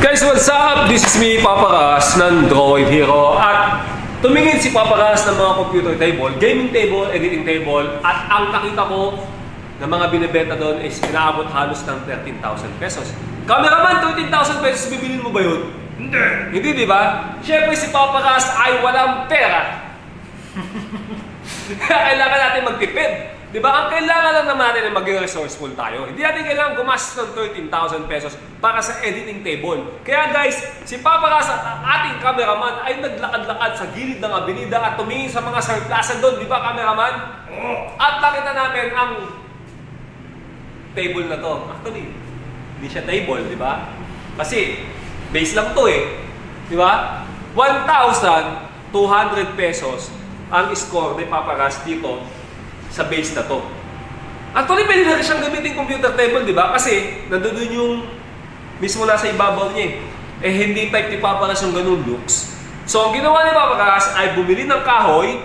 Guys, what's up? This is me, Papa Ras ng Droid Hero At tumingin si Papa Ras ng mga computer table, gaming table, editing table At ang nakita ko na mga binibenta doon is inaabot halos ng 13,000 pesos Cameraman, 13,000 pesos, bibilin mo ba yun? Hindi! Hindi, di ba? Siyempre si Papa Ras ay walang pera kailangan natin magtipid. Di ba? Ang kailangan lang naman natin ay maging resourceful tayo. Hindi natin kailangan gumastos ng 13,000 pesos para sa editing table. Kaya guys, si Papa Ras at ang ating cameraman ay naglakad-lakad sa gilid ng abenida at tumingin sa mga surplusan doon. Di ba, cameraman? At nakita namin ang table na to. Actually, hindi siya table, di ba? Kasi, base lang to eh. Di ba? 1,200 pesos ang score ni Papa Ras dito sa base na to. Actually, pwede na siyang gamitin computer table, di ba? Kasi, nandoon yung mismo nasa ibabaw niya eh. Eh, hindi type ni Papa Ras yung ganun looks. So, ang ginawa ni Papa Ras ay bumili ng kahoy.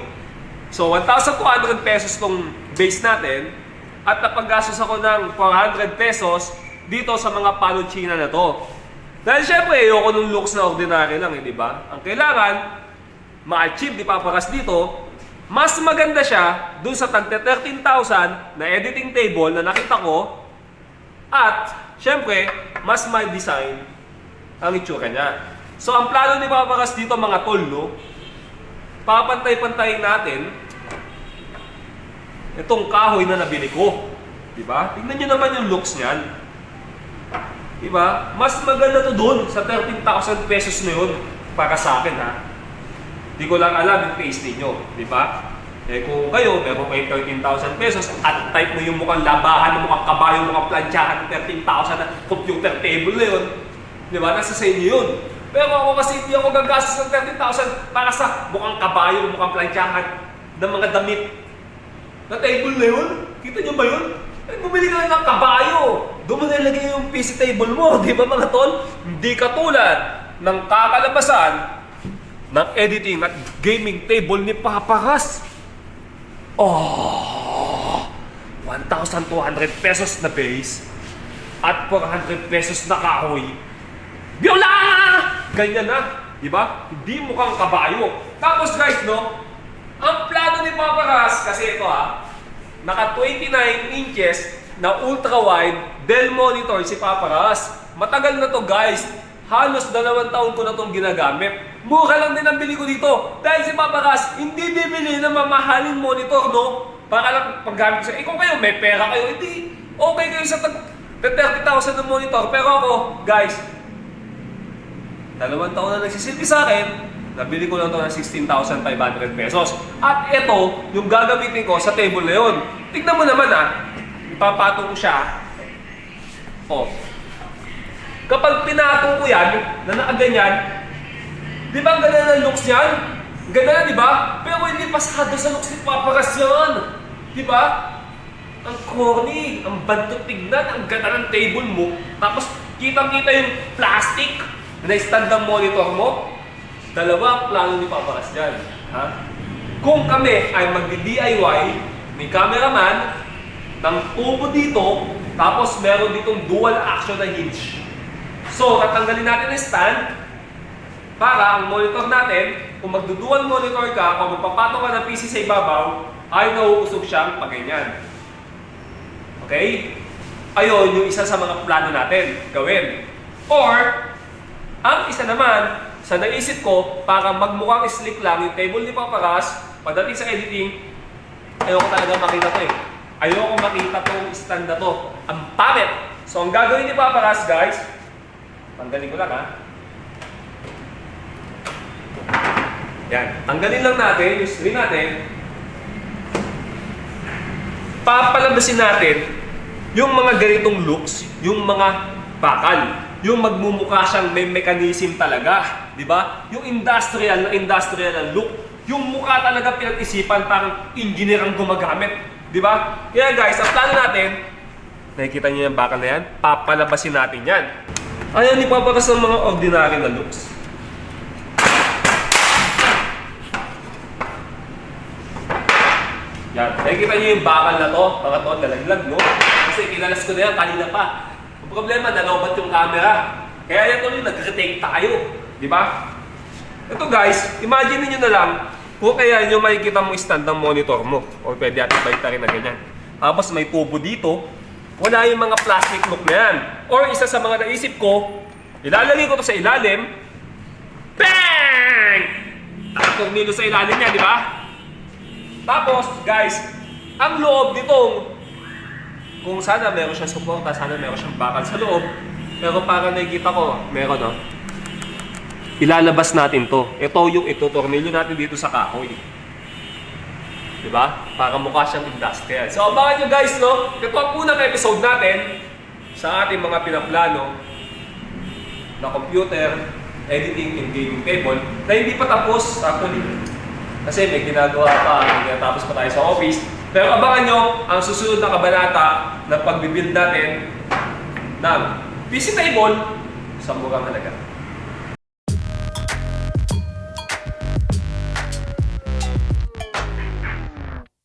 So, 1,200 pesos tong base natin. At napaggastos ako ng 400 pesos dito sa mga paluchina na to. Dahil syempre, ayoko nung looks na ordinary lang, eh, di ba? Ang kailangan, ma-achieve ni Papa Ras dito, mas maganda siya dun sa tagte 13,000 na editing table na nakita ko at syempre, mas may design ang itsura niya. So, ang plano ni Papa dito mga tol, no? Papantay-pantayin natin itong kahoy na nabili ko. Di ba? Tingnan nyo naman yung looks niyan. Di ba? Mas maganda to doon sa 13,000 pesos na yun para sa akin ha. Di ko lang alam yung taste ninyo. Di ba? Eh kung kayo, meron kayo 13,000 pesos at type mo yung mukhang labahan, mukhang kabayo, mukhang plansyahan ng 13,000 na computer table na yun. Di ba? Nasa sa inyo yun. Pero ako kasi hindi ako gagastos ng 13,000 para sa mukhang kabayo, mukhang plansyahan ng mga damit. Na table na yun? Kita nyo ba yun? Eh, bumili ka ng kabayo. Doon mo nilagay yung PC table mo, di ba mga tol? Hindi katulad ng kakalabasan ng editing at gaming table ni Papa Ras. Oh! 1,200 pesos na base at 400 pesos na kahoy. Biola! Ganyan na. Di ba? Hindi mukhang kabayo. Tapos guys, no? Ang plano ni Papa Ras, kasi ito ha, naka 29 inches na ultra-wide Dell monitor si Papa Ras. Matagal na to guys. Halos dalawang taon ko na itong ginagamit. Mura lang din ang bili ko dito. Dahil si Papa Ras, hindi bibili ng mamahaling monitor, no? Para lang paggamit ko sa... Eh kung kayo, may pera kayo, hindi. Okay kayo sa tag 30,000 ng monitor. Pero ako, guys, dalawang taon na nagsisilbi sa akin, nabili ko lang ito ng 16,500 pesos. At ito, yung gagamitin ko sa table na yun. Tignan mo naman ah, ipapatong ko siya. Oh. Kapag pinatong ko yan, na nakaganyan, di ba ganda ng looks niyan? Ganda di ba? Pero hindi pasado sa looks ni Papa Ras yan. Di ba? Ang corny, ang bantot tignan, ang ganda ng table mo. Tapos, kitang-kita yung plastic na stand ng monitor mo. Dalawa ang plano ni Papa Ras dyan. Ha? Kung kami ay magdi-DIY ni cameraman ng tubo dito, tapos meron ditong dual action na hinge. So, tatanggalin natin ang stand para ang monitor natin, kung magdudual monitor ka, kung magpapato ka ng PC sa ibabaw, ay nauusog siyang paganyan. Okay? Ayun yung isa sa mga plano natin gawin. Or, ang isa naman, sa naisip ko, para magmukhang slick lang yung table ni Papa Ras, pagdating sa editing, ayoko talaga makita to eh. Ayoko makita tong stand na to. Ang pangit! So, ang gagawin ni Papa Ras, guys, tanggalin ko lang ha. Yan. Tanggalin lang natin yung screen natin. Papalabasin natin yung mga ganitong looks, yung mga bakal, yung magmumukha siyang may mechanism talaga, di ba? Yung industrial na industrial na look, yung mukha talaga pinag-isipan parang engineer ang gumagamit, di ba? Kaya guys, ang plano natin, nakikita niyo yung bakal na yan, papalabasin natin yan. Ayaw ni papakas ng mga ordinary na looks. Yan. Nakikita niyo yung bakal na to, mga to, nalaglag, no? Kasi kinalas ko na yan kanina pa. Ang problema, nalobat yung camera. Kaya yan tuloy, nag-retake tayo. Di ba? Ito guys, imagine niyo na lang kung kaya nyo makikita mo stand ng monitor mo. O pwede natin baliktarin na ganyan. Tapos may tubo dito. Wala yung mga plastic look na yan. Or isa sa mga naisip ko, ilalagay ko to sa ilalim. Bang! Nakatornilo sa ilalim niya, di ba? Tapos, guys, ang loob nitong kung sana meron siyang suporta, sana meron siyang bakal sa loob. Pero para nakikita ko, meron no. Ilalabas natin to. Ito yung ito, tornilyo natin dito sa kahoy. Diba? Para mukha siyang industrial. So, abangan nyo guys, no? Ito ang unang episode natin sa ating mga pinaplano na computer, editing, and gaming table na hindi pa tapos actually. Kasi may ginagawa pa, may tinatapos pa tayo sa office. Pero abangan nyo ang susunod na kabanata na pagbibuild natin ng PC table sa murang halaga.